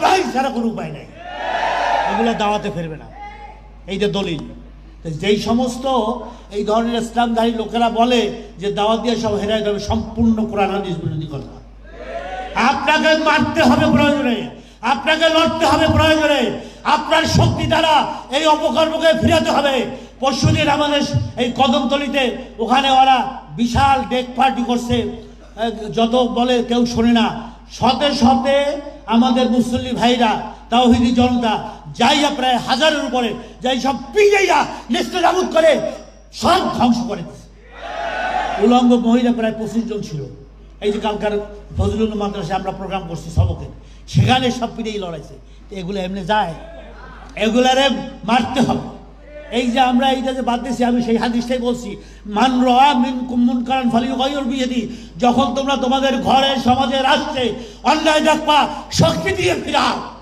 ভাই ছাড়া কোনো উপায় নেই। এগুলো দাওয়াতে ফেরবে না। এই যে দলিল। যেই সমস্ত এই ধরনের ইসলামধারী লোকেরা বলে যে দাওয়াত দিয়ে সব হেরাই যাবে সম্পূর্ণ কোরআন, হাদিস বিরোধী কথা। আপনাকে মারতে হবে প্রয়োজনে। আপনাকে লড়তে হবে প্রয়োজনে। আপনার শক্তি দ্বারা এই অপকর্মকে ফিরাতে হবে। পরশুদিন আমাদের এই কদমতলিতে ওখানে ওরা বিশাল ডেক পার্টি করছে। যত বলে কেউ শোনে না। শতে শতে আমাদের মুসল্লি ভাইরা, তাওহিদি জনতা যাইয়া প্রায় হাজারের উপরে যাই সব পিজাইয়া নেস্ত নাবুদ করে, সব ধ্বংস করে উলঙ্গ মহিলা প্রায় পঁচিশ জন ছিল। এই যে কালকার ফজলুল মাদ্রাসে আমরা প্রোগ্রাম করছি সবকে, সেখানে সব পিড়েই লড়াইছে। এগুলো এমনি যায়। এগুলারে মারতে হবে। এই যে আমরা এইটা যে বাদ দিয়েছি আমি সেই হাদিসটাই বলছি। মান রা মিন কুমুন কারণ ফালি গয়র বিয়েদি, যখন তোমরা তোমাদের ঘরে, সমাজে, রাষ্ট্রে অন্যায় দেখবা, শক্তি দিয়ে ফিরাও।